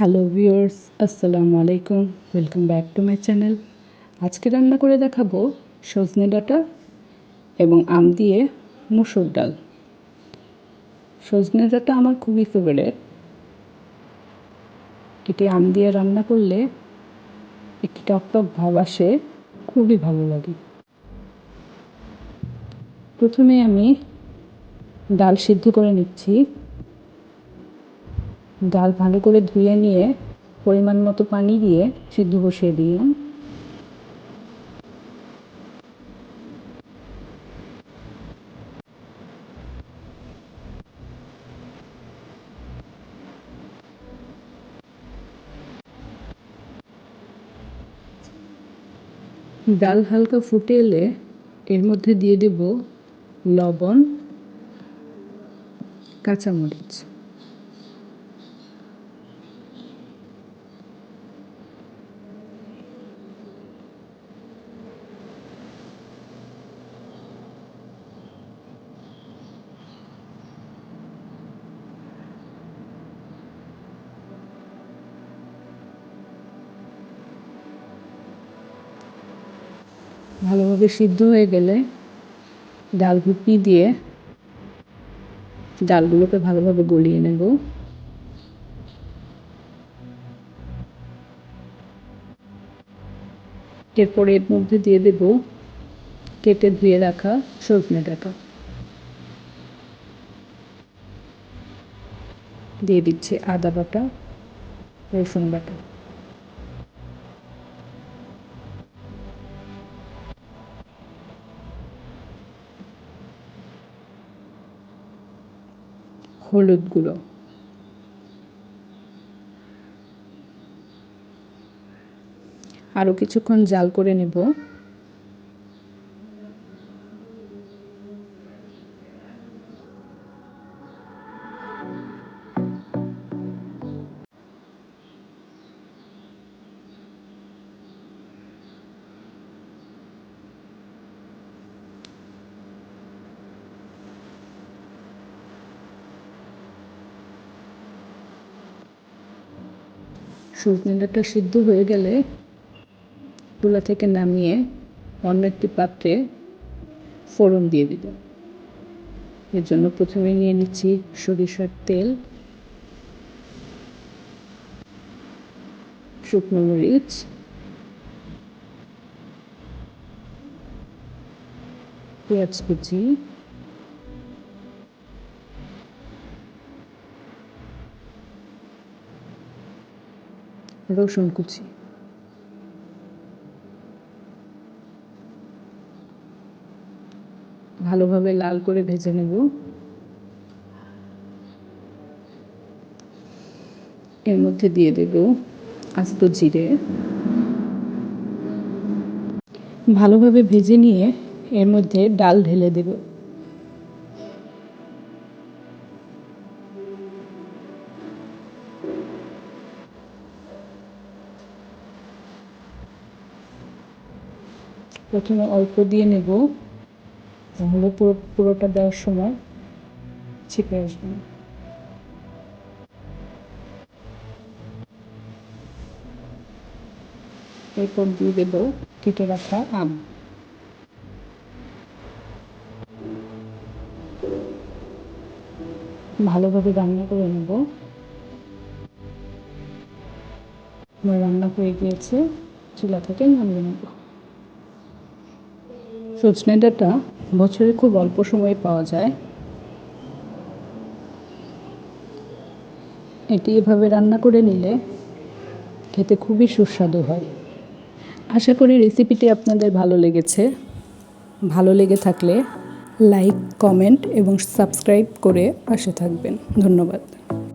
Hello viewers আসসালামু আলাইকুম welcome back to my channel আজকে রান্না করে দেখাবো সজনে ডাঁটা এবং আম দিয়ে মুসুর ডাল। সজনে ডাঁটা আমার খুবই ফেভারেট এটি আম দিয়ে রান্না করলে একটি টক টক ভাব আসে, খুবই ভালো লাগে। প্রথমে আমি ডাল সিদ্ধ করে নিচ্ছি। ডাল ভালো করে ধুয়ে নিয়ে পরিমাণ মতো পানি দিয়ে সিদ্ধ বসিয়ে দিলাম। ডাল হালকা ফুটে এলে এর মধ্যে দিয়ে দেব লবণ, কাঁচামরিচ। ভালোভাবে সিদ্ধ হয়ে গেলে ডাল ঘুটনি দিয়ে ডালগুলোকে ভালোভাবে গলিয়ে নেব। এরপরে এর মধ্যে দিয়ে দেব কেটে ধুয়ে রাখা সজনে ডাটা। দিয়ে দিচ্ছে আদা বাটা, রসুন বাটা। হলুদ গুঁড়ো আরও কিছুক্ষণ জাল করে নেব। ডাঁটা সিদ্ধ হয়ে গেলে চুলা থেকে নামিয়ে অন্য একটি পাত্রে ফোড়ন দিয়ে দিব। এর জন্য প্রথমে নিয়ে নিচ্ছি সরিষার তেল, শুকনো মরিচ, পেঁয়াজ কুচি রসুন কুচি। ভালোভাবে লাল করে ভেজে নেব। এর মধ্যে দিয়ে দেব আস্ত জিরে। ভালোভাবে ভেজে নিয়ে এর মধ্যে ডাল ঢেলে দেব। প্রথমে অল্প দিয়ে নেব। তাহলে পুরো, পুরোটা দেওয়ার সময় ছিপে আসবে। এরপর দিয়ে দেব কেটে রাখা আম। ভালোভাবে রান্না করে নেব। আমার রান্না হয়ে গিয়েছে, চুলা থেকে নামিয়ে নেব। সজনে ডাঁটা বছরে খুব অল্প সময়ে পাওয়া যায়। এটি এভাবে রান্না করে নিলে খেতে খুবই সুস্বাদু হয়। আশা করি রেসিপিটি আপনাদের ভালো লেগেছে। ভালো লেগে থাকলে লাইক, কমেন্ট এবং সাবস্ক্রাইব করে পাশে থাকবেন। ধন্যবাদ।